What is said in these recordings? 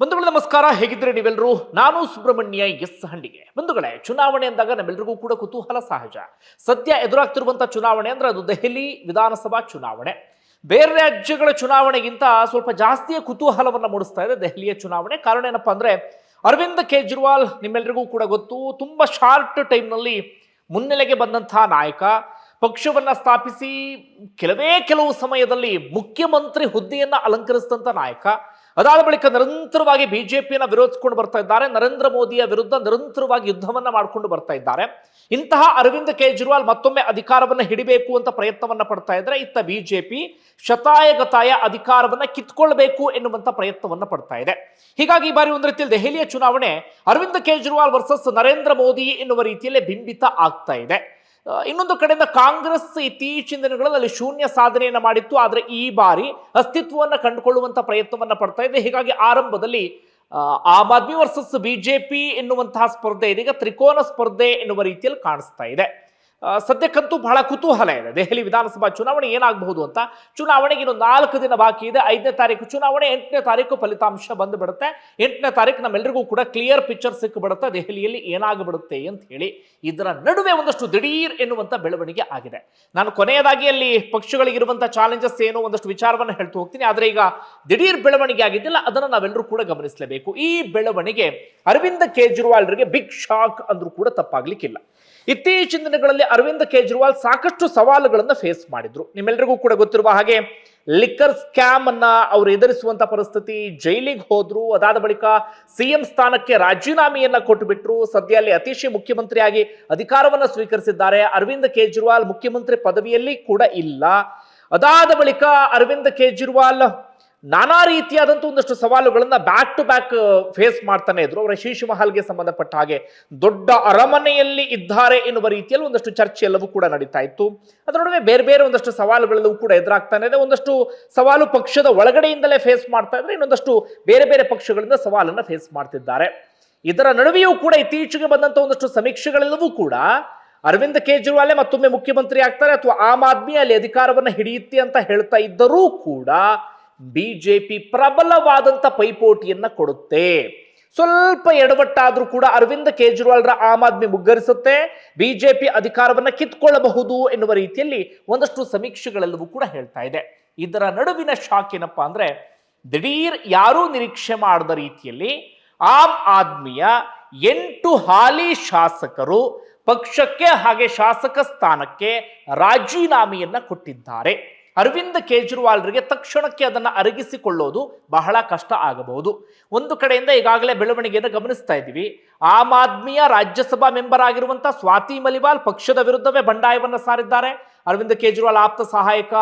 ಬಂಧುಗಳೇ, ನಮಸ್ಕಾರ. ಹೇಗಿದ್ರೆ ನೀವೆಲ್ಲರೂ? ನಾನು ಸುಬ್ರಹ್ಮಣ್ಯ ಎಸ್ ಹಂಡಿಗೆ ಬಂಧುಗಳೇ, ಚುನಾವಣೆ ಅಂದಾಗ ನಮ್ಮೆಲ್ಲರಿಗೂ ಕೂಡ ಕುತೂಹಲ ಸಹಜ. ಸದ್ಯ ಎದುರಾಗ್ತಿರುವಂತಹ ಚುನಾವಣೆ ಅಂದ್ರೆ ಅದು ದೆಹಲಿ ವಿಧಾನಸಭಾ ಚುನಾವಣೆ. ಬೇರೆ ರಾಜ್ಯಗಳ ಚುನಾವಣೆಗಿಂತ ಸ್ವಲ್ಪ ಜಾಸ್ತಿಯ ಕುತೂಹಲವನ್ನು ಮೂಡಿಸ್ತಾ ಇದೆ ದೆಹಲಿಯ ಚುನಾವಣೆ. ಕಾರಣ ಏನಪ್ಪಾ ಅಂದ್ರೆ, ಅರವಿಂದ್ ಕೇಜ್ರಿವಾಲ್ ನಿಮ್ಮೆಲ್ಲರಿಗೂ ಕೂಡ ಗೊತ್ತು, ತುಂಬಾ ಶಾರ್ಟ್ ಟೈಮ್ನಲ್ಲಿ ಮುನ್ನೆಲೆಗೆ ಬಂದಂತಹ ನಾಯಕ. ಪಕ್ಷವನ್ನ ಸ್ಥಾಪಿಸಿ ಕೆಲವೇ ಕೆಲವು ಸಮಯದಲ್ಲಿ ಮುಖ್ಯಮಂತ್ರಿ ಹುದ್ದೆಯನ್ನ ಅಲಂಕರಿಸಿದಂತ ನಾಯಕ. ಅದಾದ ಬಳಿಕ ನಿರಂತರವಾಗಿ ಬಿಜೆಪಿಯನ್ನ ವಿರೋಧಿಸಿಕೊಂಡು ಬರ್ತಾ ಇದ್ದಾರೆ. ನರೇಂದ್ರ ಮೋದಿಯ ವಿರುದ್ಧ ನಿರಂತರವಾಗಿ ಯುದ್ಧವನ್ನ ಮಾಡಿಕೊಂಡು ಬರ್ತಾ ಇದ್ದಾರೆ. ಇಂತಹ ಅರವಿಂದ್ ಕೇಜ್ರಿವಾಲ್ ಮತ್ತೊಮ್ಮೆ ಅಧಿಕಾರವನ್ನು ಹಿಡಿಬೇಕು ಅಂತ ಪ್ರಯತ್ನವನ್ನ ಪಡ್ತಾ ಇದ್ರೆ ಇತ್ತ ಬಿಜೆಪಿ ಶತಾಯಗತಾಯ ಅಧಿಕಾರವನ್ನ ಕಿತ್ಕೊಳ್ಬೇಕು ಎನ್ನುವಂತ ಪ್ರಯತ್ನವನ್ನ ಪಡ್ತಾ ಇದೆ. ಹೀಗಾಗಿ ಈ ಬಾರಿ ಒಂದು ರೀತಿಯಲ್ಲಿ ದೆಹಲಿಯ ಚುನಾವಣೆ ಅರವಿಂದ್ ಕೇಜ್ರಿವಾಲ್ ವರ್ಸಸ್ ನರೇಂದ್ರ ಮೋದಿ ಎನ್ನುವ ರೀತಿಯಲ್ಲಿ ಬಿಂಬಿತ ಆಗ್ತಾ ಇದೆ. ಇನ್ನೊಂದು ಕಡೆಯಿಂದ ಕಾಂಗ್ರೆಸ್ ಇತ್ತೀಚಿನ ದಿನಗಳಲ್ಲಿ ಶೂನ್ಯ ಸಾಧನೆಯನ್ನು ಮಾಡಿತ್ತು. ಆದರೆ ಈ ಬಾರಿ ಅಸ್ತಿತ್ವವನ್ನು ಕಂಡುಕೊಳ್ಳುವಂಥ ಪ್ರಯತ್ನವನ್ನ ಪಡ್ತಾ ಇದೆ. ಹೀಗಾಗಿ ಆರಂಭದಲ್ಲಿ ಆಮ್ ಆದ್ಮಿ ವರ್ಸಸ್ ಬಿಜೆಪಿ ಎನ್ನುವಂತಹ ಸ್ಪರ್ಧೆ ಇದೀಗ ತ್ರಿಕೋನ ಸ್ಪರ್ಧೆ ಎನ್ನುವ ರೀತಿಯಲ್ಲಿ ಕಾಣಿಸ್ತಾ ಇದೆ. ಸದ್ಯಕ್ಕಂತೂ ಬಹಳ ಕುತೂಹಲ ಇದೆ. ದೆಹಲಿ ವಿಧಾನಸಭಾ ಚುನಾವಣೆ ಏನಾಗಬಹುದು ಅಂತ. ಚುನಾವಣೆಗೆ ಇನ್ನು ನಾಲ್ಕು ದಿನ ಬಾಕಿ ಇದೆ. ಐದನೇ ತಾರೀಕು ಚುನಾವಣೆ, ಎಂಟನೇ ತಾರೀಕು ಫಲಿತಾಂಶ ಬಂದು ಬಿಡುತ್ತೆ ಎಂಟನೇ ತಾರೀಕು ನಮ್ಮೆಲ್ಲರಿಗೂ ಕೂಡ ಕ್ಲಿಯರ್ ಪಿಕ್ಚರ್ ಸಿಕ್ಕಿಬಿಡುತ್ತೆ. ದೆಹಲಿಯಲ್ಲಿ ಏನಾಗ್ಬಿಡುತ್ತೆ ಅಂತ ಹೇಳಿ ಇದರ ನಡುವೆ ಒಂದಷ್ಟು ದಿಢೀರ್ ಎನ್ನುವಂಥ ಬೆಳವಣಿಗೆ ಆಗಿದೆ. ನಾನು ಕೊನೆಯದಾಗಿ ಅಲ್ಲಿ ಪಕ್ಷಗಳಿಗಿರುವಂಥ ಚಾಲೆಂಜಸ್ ಏನು ಒಂದಷ್ಟು ವಿಚಾರವನ್ನು ಹೇಳ್ತಾ ಹೋಗ್ತೀನಿ. ಆದರೆ ಈಗ ದಿಢೀರ್ ಬೆಳವಣಿಗೆ ಆಗಿದ್ದಿಲ್ಲ. ಅದನ್ನು ನಾವೆಲ್ಲರೂ ಕೂಡ ಗಮನಿಸಲೇಬೇಕು. ಈ ಬೆಳವಣಿಗೆ ಅರವಿಂದ್ ಕೇಜ್ರಿವಾಲ್ರಿಗೆ ಬಿಗ್ ಶಾಕ್ ಅಂದ್ರೂ ಕೂಡ ತಪ್ಪಾಗ್ಲಿಕ್ಕಿಲ್ಲ. ಇತ್ತೀಚಿನ ದಿನಗಳಲ್ಲಿ ಅರವಿಂದ್ ಕೇಜ್ರಿವಾಲ್ ಸಾಕಷ್ಟು ಸವಾಲುಗಳನ್ನು ಫೇಸ್ ಮಾಡಿದ್ರು. ನಿಮ್ಮೆಲ್ಲರಿಗೂ ಕೂಡ ಗೊತ್ತಿರುವ ಹಾಗೆ ಲಿಕ್ಕರ್ ಸ್ಕ್ಯಾಮ್ ಅನ್ನ ಅವರು ಎದುರಿಸುವಂತ ಪರಿಸ್ಥಿತಿ, ಜೈಲಿಗೆ ಹೋದ್ರು, ಅದಾದ ಬಳಿಕ ಸಿಎಂ ಸ್ಥಾನಕ್ಕೆ ರಾಜೀನಾಮೆಯನ್ನ ಕೊಟ್ಟುಬಿಟ್ರು. ಸದ್ಯ ಅಲ್ಲಿ ಅತಿಶಿ ಮುಖ್ಯಮಂತ್ರಿಯಾಗಿ ಅಧಿಕಾರವನ್ನ ಸ್ವೀಕರಿಸಿದ್ದಾರೆ. ಅರವಿಂದ್ ಕೇಜ್ರಿವಾಲ್ ಮುಖ್ಯಮಂತ್ರಿ ಪದವಿಯಲ್ಲಿ ಕೂಡ ಇಲ್ಲ. ಅದಾದ ಬಳಿಕ ಅರವಿಂದ್ ಕೇಜ್ರಿವಾಲ್ ನಾನಾ ರೀತಿಯಾದಂಥ ಒಂದಷ್ಟು ಸವಾಲುಗಳನ್ನ ಬ್ಯಾಕ್ ಟು ಬ್ಯಾಕ್ ಫೇಸ್ ಮಾಡ್ತಾನೆ ಇದ್ರು. ಅವರ ಶೀಶು ಮಹಲ್ಗೆ ಸಂಬಂಧಪಟ್ಟ ಹಾಗೆ ದೊಡ್ಡ ಅರಮನೆಯಲ್ಲಿ ಇದ್ದಾರೆ ಎನ್ನುವ ರೀತಿಯಲ್ಲಿ ಒಂದಷ್ಟು ಚರ್ಚೆ ಎಲ್ಲವೂ ಕೂಡ ನಡೀತಾ ಇತ್ತು. ಅದರ ನಡುವೆ ಬೇರೆ ಬೇರೆ ಒಂದಷ್ಟು ಸವಾಲುಗಳೆಲ್ಲವೂ ಕೂಡ ಎದುರಾಗ್ತಾನೆ ಇದೆ. ಒಂದಷ್ಟು ಸವಾಲು ಪಕ್ಷದ ಒಳಗಡೆಯಿಂದಲೇ ಫೇಸ್ ಮಾಡ್ತಾ ಇದ್ರೆ ಇನ್ನೊಂದಷ್ಟು ಬೇರೆ ಬೇರೆ ಪಕ್ಷಗಳಿಂದ ಸವಾಲನ್ನು ಫೇಸ್ ಮಾಡ್ತಿದ್ದಾರೆ. ಇದರ ನಡುವೆಯೂ ಕೂಡ ಇತ್ತೀಚೆಗೆ ಬಂದಂಥ ಒಂದಷ್ಟು ಸಮೀಕ್ಷೆಗಳೆಲ್ಲವೂ ಕೂಡ ಅರವಿಂದ್ ಕೇಜ್ರಿವಾಲ್ ಮತ್ತೊಮ್ಮೆ ಮುಖ್ಯಮಂತ್ರಿ ಆಗ್ತಾರೆ ಅಥವಾ ಆಮ್ ಆದ್ಮಿ ಅಲ್ಲಿ ಅಧಿಕಾರವನ್ನು ಹಿಡಿಯುತ್ತೆ ಅಂತ ಹೇಳ್ತಾ ಇದ್ದರೂ ಕೂಡ ಬಿಜೆಪಿ ಪ್ರಬಲವಾದಂತ ಪೈಪೋಟಿಯನ್ನ ಕೊಡುತ್ತೆ. ಸ್ವಲ್ಪ ಎಡವಟ್ಟಾದ್ರೂ ಕೂಡ ಅರವಿಂದ್ ಕೇಜ್ರಿವಾಲ್ರ ಆಮ್ ಆದ್ಮಿ ಮುಗ್ಗರಿಸುತ್ತೆ. ಬಿಜೆಪಿ ಅಧಿಕಾರವನ್ನ ಕಿತ್ಕೊಳ್ಳಬಹುದು ಎನ್ನುವ ರೀತಿಯಲ್ಲಿ ಒಂದಷ್ಟು ಸಮೀಕ್ಷೆಗಳೆಲ್ಲವೂ ಕೂಡ ಹೇಳ್ತಾ ಇದೆ. ಇದರ ನಡುವಿನ ಶಾಕ್ ಏನಪ್ಪಾ ಅಂದ್ರೆ, ದಿಢೀರ್ ಯಾರೂ ನಿರೀಕ್ಷೆ ಮಾಡದ ರೀತಿಯಲ್ಲಿ ಆಮ್ ಆದ್ಮಿಯ ಎಂಟು ಹಾಲಿ ಶಾಸಕರು ಪಕ್ಷಕ್ಕೆ ಹಾಗೆ ಶಾಸಕ ಸ್ಥಾನಕ್ಕೆ ರಾಜೀನಾಮೆಯನ್ನ ಕೊಟ್ಟಿದ್ದಾರೆ. ಅರವಿಂದ್ ಕೇಜ್ರಿವಾಲ್ರಿಗೆ ತಕ್ಷಣಕ್ಕೆ ಅದನ್ನು ಅರಗಿಸಿಕೊಳ್ಳೋದು ಬಹಳ ಕಷ್ಟ ಆಗಬಹುದು. ಒಂದು ಕಡೆಯಿಂದ ಈಗಾಗಲೇ ಬೆಳವಣಿಗೆಯನ್ನು ಗಮನಿಸ್ತಾ ಇದ್ದೀವಿ. ಆಮ್ ಆದ್ಮಿಯ ರಾಜ್ಯಸಭಾ ಮೆಂಬರ್ ಆಗಿರುವಂತಹ ಸ್ವಾತಿ ಮಲಿವಾಲ್ ಪಕ್ಷದ ವಿರುದ್ಧವೇ ಬಂಡಾಯವನ್ನು ಸಾರಿದ್ದಾರೆ. ಅರವಿಂದ್ ಕೇಜ್ರಿವಾಲ್ ಆಪ್ತ ಸಹಾಯಕ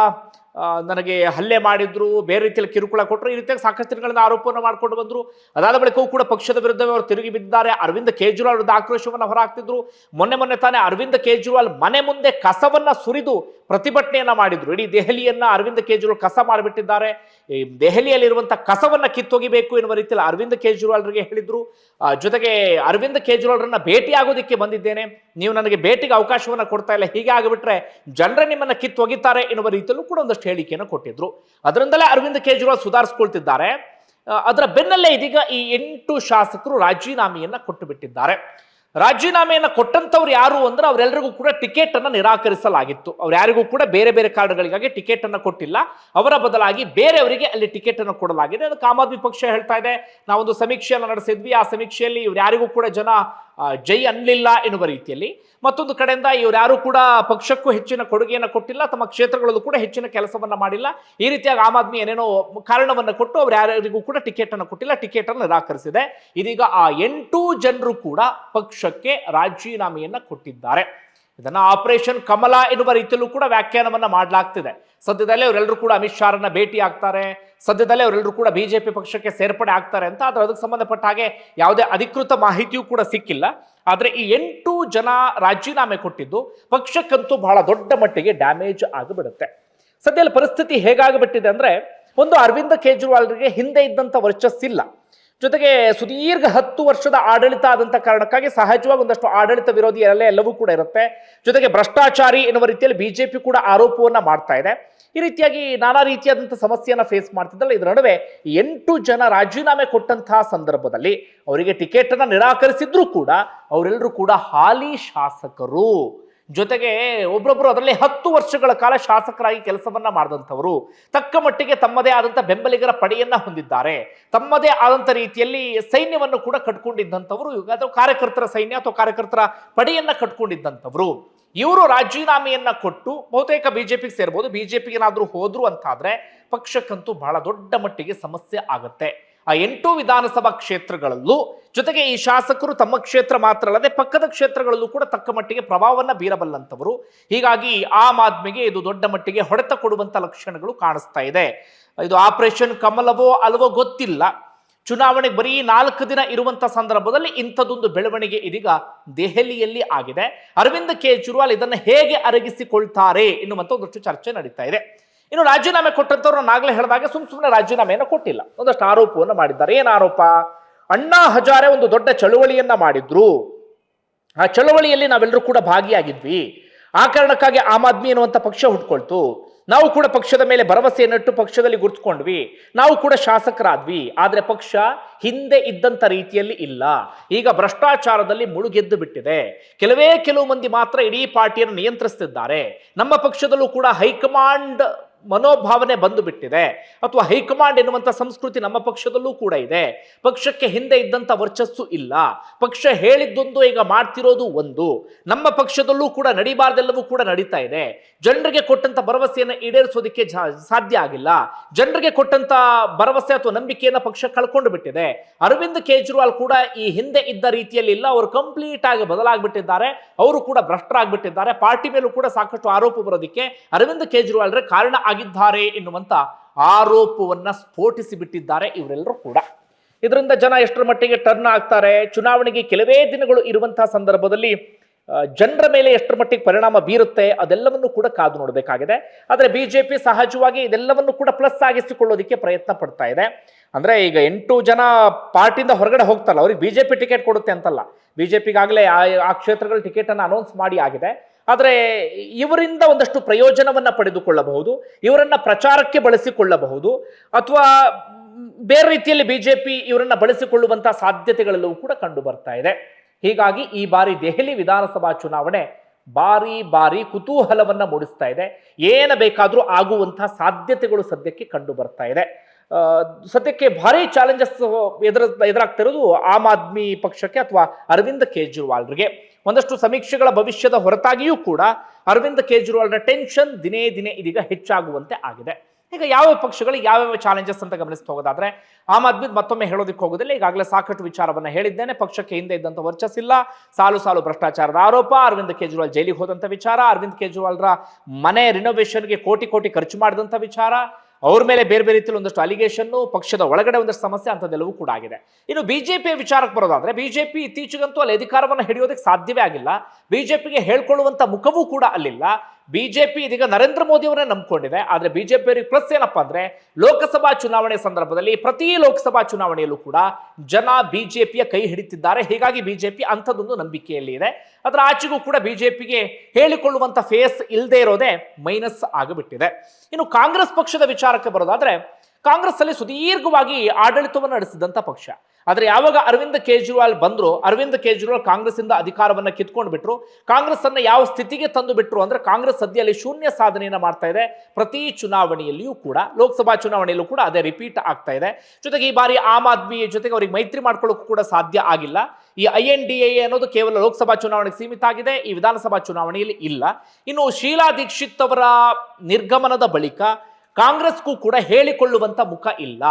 ನನಗೆ ಹಲ್ಲೆ ಮಾಡಿದ್ರು, ಬೇರೆ ರೀತಿಯಲ್ಲಿ ಕಿರುಕುಳ ಕೊಟ್ಟರು ಈ ರೀತಿಯಾಗಿ ಸಾಕಷ್ಟು ದಿನಗಳಿಂದ ಆರೋಪವನ್ನು ಮಾಡ್ಕೊಂಡು ಬಂದರು. ಅದಾದ ಬಳಿಕವೂ ಕೂಡ ಪಕ್ಷದ ವಿರುದ್ಧವೇ ಅವರು ತಿರುಗಿ ಬಿದ್ದಿದ್ದಾರೆ. ಅರವಿಂದ್ ಕೇಜ್ರಿವಾಲ್ ವಿರುದ್ಧ ಆಕ್ರೋಶವನ್ನು ಹೊರಹಾಕ್ತಿದ್ರು. ಮೊನ್ನೆ ಮೊನ್ನೆ ತಾನೇ ಅರವಿಂದ್ ಕೇಜ್ರಿವಾಲ್ ಮನೆ ಮುಂದೆ ಕಸವನ್ನು ಸುರಿದು ಪ್ರತಿಭಟನೆಯನ್ನು ಮಾಡಿದ್ರು. ಇಡೀ ದೆಹಲಿಯನ್ನು ಅರವಿಂದ್ ಕೇಜ್ರಿವಾಲ್ ಕಸ ಮಾಡಿಬಿಟ್ಟಿದ್ದಾರೆ ಈ ದೆಹಲಿಯಲ್ಲಿರುವಂಥ ಕಸವನ್ನ ಕಿತ್ತೊಗಿಬೇಕು ಎನ್ನುವ ರೀತಿಯಲ್ಲಿ ಅರವಿಂದ್ ಕೇಜ್ರಿವಾಲ್ರಿಗೆ ಹೇಳಿದರು. ಜೊತೆಗೆ ಅರವಿಂದ್ ಕೇಜ್ರಿವಾಲ್ರನ್ನ ಭೇಟಿ ಆಗೋದಕ್ಕೆ ಬಂದಿದ್ದೇನೆ. ನೀವು ನನಗೆ ಭೇಟಿಗೆ ಅವಕಾಶವನ್ನ ಕೊಡ್ತಾ ಇಲ್ಲ. ಹೀಗೆ ಆಗಿಬಿಟ್ರೆ ಜನರೇ ನಿಮ್ಮನ್ನು ಕಿತ್ತೊಗಿತಾರೆ ಎನ್ನುವ ರೀತಿಯಲ್ಲೂ ಕೂಡ ಒಂದಷ್ಟು ಹೇಳಿಕೆಯನ್ನು ಕೊಟ್ಟಿದ್ರು. ಅದರಿಂದಲೇ ಅರವಿಂದ್ ಕೇಜ್ರಿವಾಲ್ ಸುಧಾರಿಸ್ಕೊಳ್ತಿದ್ದಾರೆ. ಅದರ ಬೆನ್ನಲ್ಲೇ ಇದೀಗ ಈ ಎಂಟು ಶಾಸಕರು ರಾಜೀನಾಮೆಯನ್ನ ಕೊಟ್ಟು ಬಿಟ್ಟಿದ್ದಾರೆ ರಾಜೀನಾಮೆಯನ್ನ ಕೊಟ್ಟಂತವ್ರು ಯಾರು ಅಂದ್ರೆ ಅವರೆಲ್ಲರಿಗೂ ಕೂಡ ಟಿಕೆಟ್ ಅನ್ನ ನಿರಾಕರಿಸಲಾಗಿತ್ತು. ಅವ್ರು ಯಾರಿಗೂ ಕೂಡ ಬೇರೆ ಬೇರೆ ಕಾರಣಗಳಿಗಾಗಿ ಟಿಕೆಟ್ ಅನ್ನ ಕೊಟ್ಟಿಲ್ಲ. ಅವರ ಬದಲಾಗಿ ಬೇರೆಯವರಿಗೆ ಅಲ್ಲಿ ಟಿಕೆಟ್ ಅನ್ನು ಕೊಡಲಾಗಿದೆ. ಅದಕ್ಕೆ ಆಮ್ ಆದ್ಮಿ ಪಕ್ಷ ಹೇಳ್ತಾ ಇದೆ. ನಾವೊಂದು ಸಮೀಕ್ಷೆಯನ್ನು ನಡೆಸಿದ್ವಿ. ಆ ಸಮೀಕ್ಷೆಯಲ್ಲಿ ಇವ್ರು ಯಾರಿಗೂ ಕೂಡ ಜನ ಜೈ ಅನ್ನಲಿಲ್ಲ ಎನ್ನುವ ರೀತಿಯಲ್ಲಿ. ಮತ್ತೊಂದು ಕಡೆಯಿಂದ ಇವ್ರು ಯಾರು ಕೂಡ ಪಕ್ಷಕ್ಕೂ ಹೆಚ್ಚಿನ ಕೊಡುಗೆಯನ್ನು ಕೊಟ್ಟಿಲ್ಲ, ತಮ್ಮ ಕ್ಷೇತ್ರಗಳಲ್ಲೂ ಕೂಡ ಹೆಚ್ಚಿನ ಕೆಲಸವನ್ನು ಮಾಡಿಲ್ಲ. ಈ ರೀತಿಯಾಗಿ ಆಮ್ ಆದ್ಮಿ ಏನೇನೋ ಕಾರಣವನ್ನು ಕೊಟ್ಟು ಅವ್ರು ಯಾರಿಗೂ ಕೂಡ ಟಿಕೆಟನ್ನು ಕೊಟ್ಟಿಲ್ಲ, ಟಿಕೆಟನ್ನು ನಿರಾಕರಿಸಿದೆ. ಇದೀಗ ಆ ಎಂಟು ಜನರು ಕೂಡ ಪಕ್ಷಕ್ಕೆ ರಾಜೀನಾಮೆಯನ್ನ ಕೊಟ್ಟಿದ್ದಾರೆ. ಇದನ್ನು ಆಪರೇಷನ್ ಕಮಲ ಎನ್ನುವ ರೀತಿಯಲ್ಲೂ ಕೂಡ ವ್ಯಾಖ್ಯಾನವನ್ನ ಮಾಡಲಾಗ್ತಿದೆ. ಸದ್ಯದಲ್ಲೇ ಅವರೆಲ್ಲರೂ ಕೂಡ ಅಮಿತ್ ಶಾರನ್ನ ಭೇಟಿ ಆಗ್ತಾರೆ. ಸದ್ಯದಲ್ಲೇ ಅವರೆಲ್ಲರೂ ಕೂಡ ಬಿಜೆಪಿ ಪಕ್ಷಕ್ಕೆ ಸೇರ್ಪಡೆ ಆಗ್ತಾರೆ ಅಂತ ಆದರೆ ಅದಕ್ಕೆ ಸಂಬಂಧಪಟ್ಟ ಹಾಗೆ ಯಾವುದೇ ಅಧಿಕೃತ ಮಾಹಿತಿಯೂ ಕೂಡ ಸಿಕ್ಕಿಲ್ಲ. ಆದರೆ ಈ ಎಂಟು ಜನ ರಾಜೀನಾಮೆ ಕೊಟ್ಟಿದ್ದು ಪಕ್ಷಕ್ಕಂತೂ ಬಹಳ ದೊಡ್ಡ ಮಟ್ಟಿಗೆ ಡ್ಯಾಮೇಜ್ ಆಗಿಬಿಡುತ್ತೆ. ಸದ್ಯದಲ್ಲಿ ಪರಿಸ್ಥಿತಿ ಹೇಗಾಗಿಬಿಟ್ಟಿದೆ ಅಂದರೆ ಒಂದು ಅರವಿಂದ ಕೇಜ್ರಿವಾಲ್ರಿಗೆ ಹಿಂದೆ ಇದ್ದಂಥ ವರ್ಚಸ್ಸಿಲ್ಲ. ಜೊತೆಗೆ ಸುದೀರ್ಘ ಹತ್ತು ವರ್ಷದ ಆಡಳಿತ ಆದಂಥ ಕಾರಣಕ್ಕಾಗಿ ಸಹಜವಾಗಿ ಒಂದಷ್ಟು ಆಡಳಿತ ವಿರೋಧಿ ಎಲ್ಲ ಎಲ್ಲವೂ ಕೂಡ ಇರುತ್ತೆ. ಜೊತೆಗೆ ಭ್ರಷ್ಟಾಚಾರಿ ಎನ್ನುವ ರೀತಿಯಲ್ಲಿ ಬಿಜೆಪಿ ಕೂಡ ಆರೋಪವನ್ನ ಮಾಡ್ತಾ ಇದೆ. ಈ ರೀತಿಯಾಗಿ ನಾನಾ ರೀತಿಯಾದಂಥ ಸಮಸ್ಯೆಯನ್ನು ಫೇಸ್ ಮಾಡ್ತಿದ್ದಲ್ಲ, ಇದರ ನಡುವೆ ಎಂಟು ಜನ ರಾಜೀನಾಮೆ ಕೊಟ್ಟಂತಹ ಸಂದರ್ಭದಲ್ಲಿ ಅವರಿಗೆ ಟಿಕೆಟ್ ಅನ್ನ ನಿರಾಕರಿಸಿದ್ರು ಕೂಡ ಅವರೆಲ್ಲರೂ ಕೂಡ ಹಾಲಿ ಶಾಸಕರು. ಜೊತೆಗೆ ಒಬ್ಬೊಬ್ಬರು ಅದರಲ್ಲಿ ಹತ್ತು ವರ್ಷಗಳ ಕಾಲ ಶಾಸಕರಾಗಿ ಕೆಲಸವನ್ನ ಮಾಡಿದಂಥವರು, ತಕ್ಕ ಮಟ್ಟಿಗೆ ತಮ್ಮದೇ ಆದಂಥ ಬೆಂಬಲಿಗರ ಪಡೆಯನ್ನ ಹೊಂದಿದ್ದಾರೆ. ತಮ್ಮದೇ ಆದಂಥ ರೀತಿಯಲ್ಲಿ ಸೈನ್ಯವನ್ನು ಕೂಡ ಕಟ್ಕೊಂಡಿದ್ದಂಥವರು ಅಥವಾ ಕಾರ್ಯಕರ್ತರ ಸೈನ್ಯ ಅಥವಾ ಕಾರ್ಯಕರ್ತರ ಪಡೆಯನ್ನ ಕಟ್ಕೊಂಡಿದ್ದಂಥವರು. ಇವರು ರಾಜೀನಾಮೆಯನ್ನ ಕೊಟ್ಟು ಬಹುತೇಕ ಬಿಜೆಪಿಗೆ ಸೇರ್ಬೋದು. ಬಿಜೆಪಿಗೆ ಏನಾದರೂ ಹೋದ್ರು ಅಂತಾದ್ರೆ ಪಕ್ಷಕ್ಕಂತೂ ಬಹಳ ದೊಡ್ಡ ಮಟ್ಟಿಗೆ ಸಮಸ್ಯೆ ಆಗತ್ತೆ. ಆ ಎಂಟು ವಿಧಾನಸಭಾ ಕ್ಷೇತ್ರಗಳಲ್ಲೂ ಜೊತೆಗೆ ಈ ಶಾಸಕರು ತಮ್ಮ ಕ್ಷೇತ್ರ ಮಾತ್ರ ಅಲ್ಲದೆ ಪಕ್ಕದ ಕ್ಷೇತ್ರಗಳಲ್ಲೂ ಕೂಡ ತಕ್ಕ ಮಟ್ಟಿಗೆ ಪ್ರಭಾವವನ್ನ ಬೀರಬಲ್ಲಂಥವರು. ಹೀಗಾಗಿ ಆಮ್ ಆದ್ಮಿಗೆ ಇದು ದೊಡ್ಡ ಮಟ್ಟಿಗೆ ಹೊಡೆತ ಕೊಡುವಂಥ ಲಕ್ಷಣಗಳು ಕಾಣಿಸ್ತಾ ಇದೆ. ಇದು ಆಪರೇಷನ್ ಕಮಲವೋ ಅಲ್ವೋ ಗೊತ್ತಿಲ್ಲ. ಚುನಾವಣೆಗೆ ಬರೀ ನಾಲ್ಕು ದಿನ ಇರುವಂತ ಸಂದರ್ಭದಲ್ಲಿ ಇಂಥದ್ದೊಂದು ಬೆಳವಣಿಗೆ ಇದೀಗ ದೆಹಲಿಯಲ್ಲಿ ಆಗಿದೆ. ಅರವಿಂದ್ ಕೇಜ್ರಿವಾಲ್ ಇದನ್ನು ಹೇಗೆ ಅರಗಿಸಿಕೊಳ್ತಾರೆ ಎನ್ನುವಂಥ ಒಂದಷ್ಟು ಚರ್ಚೆ ನಡೀತಾ ಇದೆ. ಇನ್ನು ರಾಜೀನಾಮೆ ಕೊಟ್ಟಂಥವ್ರು ನಾನು ಆಗ್ಲೇ ಹೇಳಿದಾಗ ಸುಮ್ ಸುಮ್ಮನೆ ರಾಜೀನಾಮೆಯನ್ನು ಕೊಟ್ಟಿಲ್ಲ. ಒಂದಷ್ಟು ಆರೋಪವನ್ನು ಮಾಡಿದ್ದಾರೆ. ಏನು ಆರೋಪ? ಅಣ್ಣಾ ಹಜಾರೆ ಒಂದು ದೊಡ್ಡ ಚಳುವಳಿಯನ್ನ ಮಾಡಿದ್ರು. ಆ ಚಳವಳಿಯಲ್ಲಿ ನಾವೆಲ್ಲರೂ ಕೂಡ ಭಾಗಿಯಾಗಿದ್ವಿ. ಆ ಕಾರಣಕ್ಕಾಗಿ ಆಮ್ ಆದ್ಮಿ ಎನ್ನುವಂಥ ಪಕ್ಷ ಹುಟ್ಕೊಳ್ತು. ನಾವು ಕೂಡ ಪಕ್ಷದ ಮೇಲೆ ಭರವಸೆಯನ್ನಿಟ್ಟು ಪಕ್ಷದಲ್ಲಿ ಗುರುತ್ಕೊಂಡ್ವಿ ನಾವು ಕೂಡ ಶಾಸಕರಾದ್ವಿ. ಆದರೆ ಪಕ್ಷ ಹಿಂದೆ ಇದ್ದಂಥ ರೀತಿಯಲ್ಲಿ ಇಲ್ಲ. ಈಗ ಭ್ರಷ್ಟಾಚಾರದಲ್ಲಿ ಮುಳುಗೆದ್ದು ಬಿಟ್ಟಿದೆ. ಕೆಲವೇ ಕೆಲವು ಮಂದಿ ಮಾತ್ರ ಇಡೀ ಪಾರ್ಟಿಯನ್ನು ನಿಯಂತ್ರಿಸ್ತಿದ್ದಾರೆ. ನಮ್ಮ ಪಕ್ಷದಲ್ಲೂ ಕೂಡ ಹೈಕಮಾಂಡ್ ಮನೋಭಾವನೆ ಬಂದು ಬಿಟ್ಟಿದೆ ಅಥವಾ ಹೈಕಮಾಂಡ್ ಎನ್ನುವಂಥ ಸಂಸ್ಕೃತಿ ನಮ್ಮ ಪಕ್ಷದಲ್ಲೂ ಕೂಡ ಇದೆ. ಪಕ್ಷಕ್ಕೆ ಹಿಂದೆ ಇದ್ದಂಥ ವರ್ಚಸ್ಸು ಇಲ್ಲ. ಪಕ್ಷ ಹೇಳಿದ್ದೊಂದು ಈಗ ಮಾಡ್ತಿರೋದು ಒಂದು. ನಮ್ಮ ಪಕ್ಷದಲ್ಲೂ ಕೂಡ ನಡಿಬಾರ್ದೆಲ್ಲವೂ ಕೂಡ ನಡೀತಾ ಇದೆ. ಜನರಿಗೆ ಕೊಟ್ಟಂತ ಭರವಸೆಯನ್ನು ಈಡೇರಿಸೋದಕ್ಕೆ ಸಾಧ್ಯ ಆಗಿಲ್ಲ. ಜನರಿಗೆ ಕೊಟ್ಟಂತ ಭರವಸೆ ಅಥವಾ ನಂಬಿಕೆಯನ್ನು ಪಕ್ಷ ಕಳ್ಕೊಂಡು ಬಿಟ್ಟಿದೆ. ಅರವಿಂದ್ ಕೇಜ್ರಿವಾಲ್ ಕೂಡ ಈ ಹಿಂದೆ ಇದ್ದ ರೀತಿಯಲ್ಲಿ ಇಲ್ಲ. ಅವರು ಕಂಪ್ಲೀಟ್ ಆಗಿ ಬದಲಾಗ್ಬಿಟ್ಟಿದ್ದಾರೆ. ಅವರು ಕೂಡ ಭ್ರಷ್ಟರಾಗ್ಬಿಟ್ಟಿದ್ದಾರೆ. ಪಾರ್ಟಿ ಮೇಲೂ ಕೂಡ ಸಾಕಷ್ಟು ಆರೋಪ ಬರೋದಕ್ಕೆ ಅರವಿಂದ್ ಕೇಜ್ರಿವಾಲ್ರೇ ಕಾರಣ ಆಗಿದ್ದಾರೆ ಎನ್ನುವಂತ ಆರೋಪವನ್ನ ಸ್ಫೋಟಿಸಿ ಬಿಟ್ಟಿದ್ದಾರೆ ಇವರೆಲ್ಲರೂ ಕೂಡ. ಇದರಿಂದ ಜನ ಎಷ್ಟರ ಮಟ್ಟಿಗೆ ಟರ್ನ್ ಆಗ್ತಾರೆ? ಚುನಾವಣೆಗೆ ಕೆಲವೇ ದಿನಗಳು ಇರುವಂತಹ ಸಂದರ್ಭದಲ್ಲಿ ಜನರ ಮೇಲೆ ಎಷ್ಟರ ಮಟ್ಟಿಗೆ ಪರಿಣಾಮ ಬೀರುತ್ತೆ? ಅದೆಲ್ಲವನ್ನು ಕೂಡ ಕಾದು ನೋಡಬೇಕಾಗಿದೆ. ಆದರೆ ಬಿಜೆಪಿ ಸಹಜವಾಗಿ ಇದೆಲ್ಲವನ್ನು ಕೂಡ ಪ್ಲಸ್ ಆಗಿಸಿಕೊಳ್ಳೋದಕ್ಕೆ ಪ್ರಯತ್ನ ಪಡ್ತಾ ಇದೆ. ಅಂದ್ರೆ ಈಗ ಎಂಟು ಜನ ಪಾರ್ಟಿಯಿಂದ ಹೊರಗಡೆ ಹೋಗ್ತಾರಲ್ಲ, ಅವ್ರಿಗೆ ಬಿಜೆಪಿ ಟಿಕೆಟ್ ಕೊಡುತ್ತೆ ಅಂತಲ್ಲ. ಬಿಜೆಪಿಗಾಗಲೇ ಆ ಕ್ಷೇತ್ರಗಳ ಟಿಕೆಟ್ ಅನ್ನು ಅನೌನ್ಸ್ ಮಾಡಿ ಆಗಿದೆ. ಆದರೆ ಇವರಿಂದ ಒಂದಷ್ಟು ಪ್ರಯೋಜನವನ್ನು ಪಡೆದುಕೊಳ್ಳಬಹುದು, ಇವರನ್ನ ಪ್ರಚಾರಕ್ಕೆ ಬಳಸಿಕೊಳ್ಳಬಹುದು, ಅಥವಾ ಬೇರೆ ರೀತಿಯಲ್ಲಿ ಬಿಜೆಪಿ ಇವರನ್ನ ಬಳಸಿಕೊಳ್ಳುವಂಥ ಸಾಧ್ಯತೆಗಳೆಲ್ಲವೂ ಕೂಡ ಕಂಡು ಬರ್ತಾ ಇದೆ. ಹೀಗಾಗಿ ಈ ಬಾರಿ ದೆಹಲಿ ವಿಧಾನಸಭಾ ಚುನಾವಣೆ ಬಾರಿ ಬಾರಿ ಕುತೂಹಲವನ್ನ ಮೂಡಿಸ್ತಾ ಇದೆ. ಏನು ಬೇಕಾದರೂ ಆಗುವಂತಹ ಸಾಧ್ಯತೆಗಳು ಸದ್ಯಕ್ಕೆ ಕಂಡು ಬರ್ತಾ ಇದೆ. ಸದ್ಯಕ್ಕೆ ಭಾರಿ ಚಾಲೆಂಜಸ್ ಎದುರ, ಎದುರಾಗ್ತಿರೋದು ಆಮ್ ಆದ್ಮಿ ಪಕ್ಷಕ್ಕೆ ಅಥವಾ ಅರವಿಂದ್ ಕೇಜ್ರಿವಾಲ್ರಿಗೆ. ಒಂದಷ್ಟು ಸಮೀಕ್ಷೆಗಳ ಭವಿಷ್ಯದ ಹೊರತಾಗಿಯೂ ಕೂಡ ಅರವಿಂದ್ ಕೇಜ್ರಿವಾಲ್ರ ಟೆನ್ಷನ್ ದಿನೇ ದಿನೇ ಇದೀಗ ಹೆಚ್ಚಾಗುವಂತೆ ಆಗಿದೆ. ಈಗ ಯಾವ ಪಕ್ಷಗಳಿಗೆ ಯಾವ್ಯಾವ ಚಾಲೆಂಜಸ್ ಅಂತ ಗಮನಿಸ್ತಾ ಹೋಗೋದಾದ್ರೆ, ಆಮ್ ಆದ್ಮಿ ಮತ್ತೊಮ್ಮೆ ಹೇಳೋದಕ್ಕೆ ಹೋಗೋದಿಲ್ಲ. ಈಗಾಗಲೇ ಸಾಕಷ್ಟು ವಿಚಾರವನ್ನ ಹೇಳಿದ್ದೇನೆ. ಪಕ್ಷಕ್ಕೆ ಹಿಂದೆ ಇದ್ದಂತ ವರ್ಚಸ್ಸಿಲ್ಲ ಸಾಲು ಸಾಲು ಭ್ರಷ್ಟಾಚಾರದ ಆರೋಪ. ಅರವಿಂದ್ ಕೇಜ್ರಿವಾಲ್ ಜೈಲಿಗೆ ಹೋದಂಥ ವಿಚಾರ. ಅರವಿಂದ್ ಕೇಜ್ರಿವಾಲ್ರ ಮನೆ ರಿನೋವೇಷನ್ಗೆ ಕೋಟಿ ಕೋಟಿ ಖರ್ಚು ಮಾಡಿದಂತ ವಿಚಾರ. ಅವ್ರ ಮೇಲೆ ಬೇರೆ ಬೇರೆ ರೀತಿಯಲ್ಲಿ ಒಂದಷ್ಟು ಅಲಿಗೇಷನ್ನು ಪಕ್ಷದ ಒಳಗಡೆ ಒಂದಷ್ಟು ಸಮಸ್ಯೆ ಅಂಥದ್ದೆಲ್ಲವೂ ಕೂಡ ಆಗಿದೆ. ಇನ್ನು ಬಿಜೆಪಿಯ ವಿಚಾರಕ್ಕೆ ಬರೋದಾದ್ರೆ, ಬಿಜೆಪಿ ಇತ್ತೀಚೆಗಂತೂ ಅಲ್ಲಿ ಅಧಿಕಾರವನ್ನು ಹಿಡಿಯೋದಕ್ಕೆ ಸಾಧ್ಯವೇ ಆಗಿಲ್ಲ. ಬಿಜೆಪಿಗೆ ಹೇಳ್ಕೊಳ್ಳುವಂಥ ಮುಖವೂ ಕೂಡ ಅಲ್ಲಿಲ್ಲ. ಬಿಜೆಪಿ ಇದೀಗ ನರೇಂದ್ರ ಮೋದಿಯವರೇ ನಂಬಿಕೊಂಡಿದೆ. ಆದರೆ ಬಿಜೆಪಿ ಅವರಿಗೆ ಪ್ಲಸ್ ಏನಪ್ಪಾ ಅಂದ್ರೆ ಲೋಕಸಭಾ ಚುನಾವಣೆ ಸಂದರ್ಭದಲ್ಲಿ ಪ್ರತಿ ಲೋಕಸಭಾ ಚುನಾವಣೆಯಲ್ಲೂ ಕೂಡ ಜನ ಬಿಜೆಪಿಯ ಕೈ ಹಿಡಿತಿದ್ದಾರೆ. ಹೀಗಾಗಿ ಬಿಜೆಪಿ ಅಂಥದ್ದೊಂದು ನಂಬಿಕೆಯಲ್ಲಿ ಇದೆ. ಅದರ ಆಚೆಗೂ ಕೂಡ ಬಿಜೆಪಿಗೆ ಹೇಳಿಕೊಳ್ಳುವಂತ ಫೇಸ್ ಇಲ್ಲದೆ ಇರೋದೇ ಮೈನಸ್ ಆಗಿಬಿಟ್ಟಿದೆ. ಇನ್ನು ಕಾಂಗ್ರೆಸ್ ಪಕ್ಷದ ವಿಚಾರಕ್ಕೆ ಬರೋದಾದ್ರೆ ಕಾಂಗ್ರೆಸ್ ಅಲ್ಲಿ ಸುದೀರ್ಘವಾಗಿ ಆಡಳಿತವನ್ನು ನಡೆಸಿದಂತ ಪಕ್ಷ. ಆದ್ರೆ ಯಾವಾಗ ಅರವಿಂದ್ ಕೇಜ್ರಿವಾಲ್ ಬಂದ್ರು, ಅರವಿಂದ್ ಕೇಜ್ರಿವಾಲ್ ಕಾಂಗ್ರೆಸ್ ಇಂದ ಅಧಿಕಾರವನ್ನ ಕಿತ್ಕೊಂಡು ಬಿಟ್ರು ಕಾಂಗ್ರೆಸ್ ಅನ್ನ ಯಾವ ಸ್ಥಿತಿಗೆ ತಂದು ಬಿಟ್ರು ಅಂದ್ರೆ ಕಾಂಗ್ರೆಸ್ ಸದ್ಯದಲ್ಲಿ ಶೂನ್ಯ ಸಾಧನೆಯನ್ನ ಮಾಡ್ತಾ ಇದೆ. ಪ್ರತಿ ಚುನಾವಣೆಯಲ್ಲಿಯೂ ಕೂಡ, ಲೋಕಸಭಾ ಚುನಾವಣೆಯಲ್ಲೂ ಕೂಡ ಅದೇ ರಿಪೀಟ್ ಆಗ್ತಾ ಇದೆ. ಜೊತೆಗೆ ಈ ಬಾರಿ ಆಮ್ ಆದ್ಮಿ ಜೊತೆಗೆ ಅವರಿಗೆ ಮೈತ್ರಿ ಮಾಡ್ಕೊಳ್ಳೋಕ್ಕೂ ಕೂಡ ಸಾಧ್ಯ ಆಗಿಲ್ಲ. ಈ ಐ ಎನ್ ಡಿ ಎ ಅನ್ನೋದು ಕೇವಲ ಲೋಕಸಭಾ ಚುನಾವಣೆಗೆ ಸೀಮಿತ ಆಗಿದೆ, ಈ ವಿಧಾನಸಭಾ ಚುನಾವಣೆಯಲ್ಲಿ ಇಲ್ಲ. ಇನ್ನು ಶೀಲಾ ದೀಕ್ಷಿತ್ ಅವರ ನಿರ್ಗಮನದ ಬಳಿಕ ಕಾಂಗ್ರೆಸ್ಗೂ ಕೂಡ ಹೇಳಿಕೊಳ್ಳುವಂತ ಮುಖ ಇಲ್ಲ.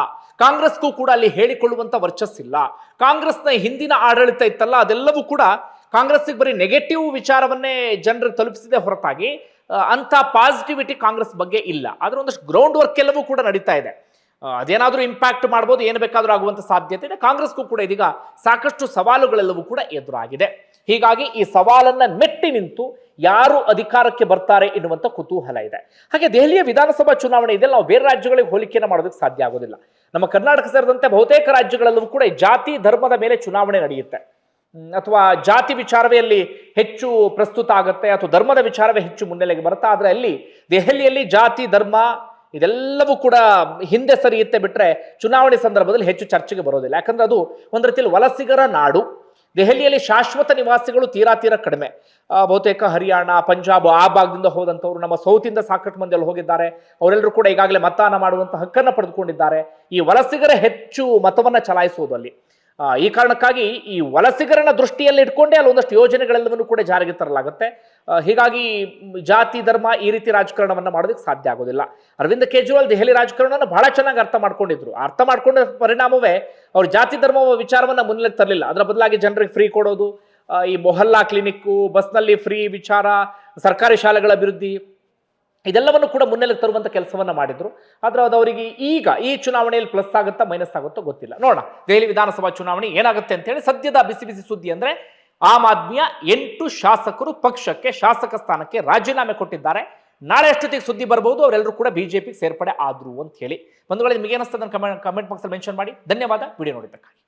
ಕಾಂಗ್ರೆಸ್ಗೂ ಕೂಡ ಅಲ್ಲಿ ಹೇಳಿಕೊಳ್ಳುವಂತ ವರ್ಚಸ್ಸಿಲ್ಲ ಕಾಂಗ್ರೆಸ್ನ ಹಿಂದಿನ ಆಡಳಿತ ಇತ್ತಲ್ಲ, ಅದೆಲ್ಲವೂ ಕೂಡ ಕಾಂಗ್ರೆಸ್ಗೆ ಬರೀ ನೆಗೆಟಿವ್ ವಿಚಾರವನ್ನೇ ಜನರು ತಲುಪಿಸಿದೆ ಹೊರತಾಗಿ ಅಂಥ ಅಂತ ಪಾಸಿಟಿವಿಟಿ ಕಾಂಗ್ರೆಸ್ ಬಗ್ಗೆ ಇಲ್ಲ. ಆದ್ರೆ ಒಂದಷ್ಟು ಗ್ರೌಂಡ್ ವರ್ಕ್ ಎಲ್ಲವೂ ಕೂಡ ನಡೀತಾ ಇದೆ. ಅದೇನಾದರೂ ಇಂಪ್ಯಾಕ್ಟ್ ಮಾಡ್ಬೋದು, ಏನು ಬೇಕಾದರೂ ಆಗುವಂತ ಸಾಧ್ಯತೆ ಇದೆ. ಕಾಂಗ್ರೆಸ್ಗೂ ಕೂಡ ಇದೀಗ ಸಾಕಷ್ಟು ಸವಾಲುಗಳೆಲ್ಲವೂ ಕೂಡ ಎದುರಾಗಿದೆ. ಹೀಗಾಗಿ ಈ ಸವಾಲನ್ನು ಮೆಟ್ಟಿ ನಿಂತು ಯಾರು ಅಧಿಕಾರಕ್ಕೆ ಬರ್ತಾರೆ ಎನ್ನುವಂಥ ಕುತೂಹಲ ಇದೆ. ಹಾಗೆ ದೆಹಲಿಯ ವಿಧಾನಸಭಾ ಚುನಾವಣೆ ಇದೆಲ್ಲ ನಾವು ಬೇರೆ ರಾಜ್ಯಗಳಿಗೆ ಹೋಲಿಕೆಯನ್ನು ಮಾಡೋದಕ್ಕೆ ಸಾಧ್ಯ ಆಗೋದಿಲ್ಲ. ನಮ್ಮ ಕರ್ನಾಟಕ ಸೇರಿದಂತೆ ಬಹುತೇಕ ರಾಜ್ಯಗಳಲ್ಲೂ ಕೂಡ ಜಾತಿ ಧರ್ಮದ ಮೇಲೆ ಚುನಾವಣೆ ನಡೆಯುತ್ತೆ. ಅಥವಾ ಜಾತಿ ವಿಚಾರವೇ ಅಲ್ಲಿ ಹೆಚ್ಚು ಪ್ರಸ್ತುತ ಆಗುತ್ತೆ, ಅಥವಾ ಧರ್ಮದ ವಿಚಾರವೇ ಹೆಚ್ಚು ಮುನ್ನೆಲೆಗೆ ಬರುತ್ತೆ. ಆದರೆ ಅಲ್ಲಿ ದೆಹಲಿಯಲ್ಲಿ ಜಾತಿ, ಧರ್ಮ ಇದೆಲ್ಲವೂ ಕೂಡ ಹಿಂದೆ ಸರಿಯುತ್ತೆ ಬಿಟ್ಟರೆ ಚುನಾವಣೆ ಸಂದರ್ಭದಲ್ಲಿ ಹೆಚ್ಚು ಚರ್ಚೆಗೆ ಬರೋದಿಲ್ಲ. ಯಾಕಂದ್ರೆ ಅದು ಒಂದು ರೀತಿಯಲ್ಲಿ ವಲಸಿಗರ ನಾಡು. ದೆಹಲಿಯಲ್ಲಿ ಶಾಶ್ವತ ನಿವಾಸಿಗಳು ತೀರಾ ತೀರ ಕಡಿಮೆ. ಬಹುತೇಕ ಹರಿಯಾಣ, ಪಂಜಾಬ್, ಆ ಭಾಗದಿಂದ ಹೋದಂಥವ್ರು ನಮ್ಮ ಸೌತಿಂದ ಸಾಕಷ್ಟು ಮಂದಿ ಅಲ್ಲಿ ಹೋಗಿದ್ದಾರೆ. ಅವರೆಲ್ಲರೂ ಕೂಡ ಈಗಾಗಲೇ ಮತದಾನ ಮಾಡುವಂಥ ಹಕ್ಕನ್ನು ಪಡೆದುಕೊಂಡಿದ್ದಾರೆ. ಈ ವಲಸಿಗರ ಹೆಚ್ಚು ಮತವನ್ನ ಚಲಾಯಿಸುವುದು ಅಲ್ಲಿ. ಈ ಕಾರಣಕ್ಕಾಗಿ ಈ ವಲಸಿಗರನ್ನ ದೃಷ್ಟಿಯಲ್ಲಿ ಇಟ್ಕೊಂಡೇ ಅಲ್ಲಿ ಒಂದಷ್ಟು ಯೋಜನೆಗಳೆಲ್ಲವನ್ನು ಕೂಡ ಜಾರಿಗೆ ತರಲಾಗುತ್ತೆ. ಹೀಗಾಗಿ ಜಾತಿ, ಧರ್ಮ ಈ ರೀತಿ ರಾಜಕಾರಣವನ್ನು ಮಾಡೋದಕ್ಕೆ ಸಾಧ್ಯ ಆಗೋದಿಲ್ಲ. ಅರವಿಂದ್ ಕೇಜ್ರಿವಾಲ್ ದೆಹಲಿ ರಾಜಕಾರಣವನ್ನು ಬಹಳ ಚೆನ್ನಾಗಿ ಅರ್ಥ ಮಾಡ್ಕೊಂಡಿದ್ರು. ಅರ್ಥ ಮಾಡ್ಕೊಂಡ ಪರಿಣಾಮವೇ ಅವ್ರು ಜಾತಿ ಧರ್ಮ ವಿಚಾರವನ್ನ ಮುನ್ನೆಲೆಗೆ ತರಲಿಲ್ಲ. ಅದರ ಬದಲಾಗಿ ಜನರಿಗೆ ಫ್ರೀ ಕೊಡೋದು ಈ ಮೊಹಲ್ಲಾ ಕ್ಲಿನಿಕ್ಕು, ಬಸ್ನಲ್ಲಿ ಫ್ರೀ ವಿಚಾರ, ಸರ್ಕಾರಿ ಶಾಲೆಗಳ ಅಭಿವೃದ್ಧಿ ಇದೆಲ್ಲವನ್ನು ಕೂಡ ಮುನ್ನೆಲೆಗೆ ತರುವಂತ ಕೆಲಸವನ್ನ ಮಾಡಿದ್ರು. ಆದ್ರೆ ಅದು ಅವರಿಗೆ ಈಗ ಈ ಚುನಾವಣೆಯಲ್ಲಿ ಪ್ಲಸ್ ಆಗುತ್ತಾ ಮೈನಸ್ ಆಗುತ್ತೋ ಗೊತ್ತಿಲ್ಲ. ನೋಡೋಣ. ದೆಹಲಿ ವಿಧಾನಸಭಾ ಚುನಾವಣೆ ಏನಾಗುತ್ತೆ ಅಂತ ಹೇಳಿ ಸದ್ಯದ ಬಿಸಿ ಬಿಸಿ ಸುದ್ದಿ ಅಂದ್ರೆ ಆಮ್ ಆದ್ಮಿಯ ಎಂಟು ಶಾಸಕರು ಪಕ್ಷಕ್ಕೆ ಶಾಸಕ ಸ್ಥಾನಕ್ಕೆ ರಾಜೀನಾಮೆ ಕೊಟ್ಟಿದ್ದಾರೆ. ನಾಳೆ ಅಷ್ಟೊತ್ತಿಗೆ ಸುದ್ದಿ ಬರಬಹುದು ಅವರೆಲ್ಲರೂ ಕೂಡ ಬಿಜೆಪಿಗೆ ಸೇರ್ಪಡೆ ಆದ್ರು ಅಂತ ಹೇಳಿ. ಒಂದು ನಿಮಗೆ ಏನಿಸ್ತದೆ ಕಮೆಂಟ್ ಕಮೆಂಟ್ ಬಾಕ್ಸಲ್ಲಿ ಮೆನ್ಷನ್ ಮಾಡಿ. ಧನ್ಯವಾದ. ವಿಡಿಯೋ ನೋಡಿದ್ದಕ್ಕಾಗಿ.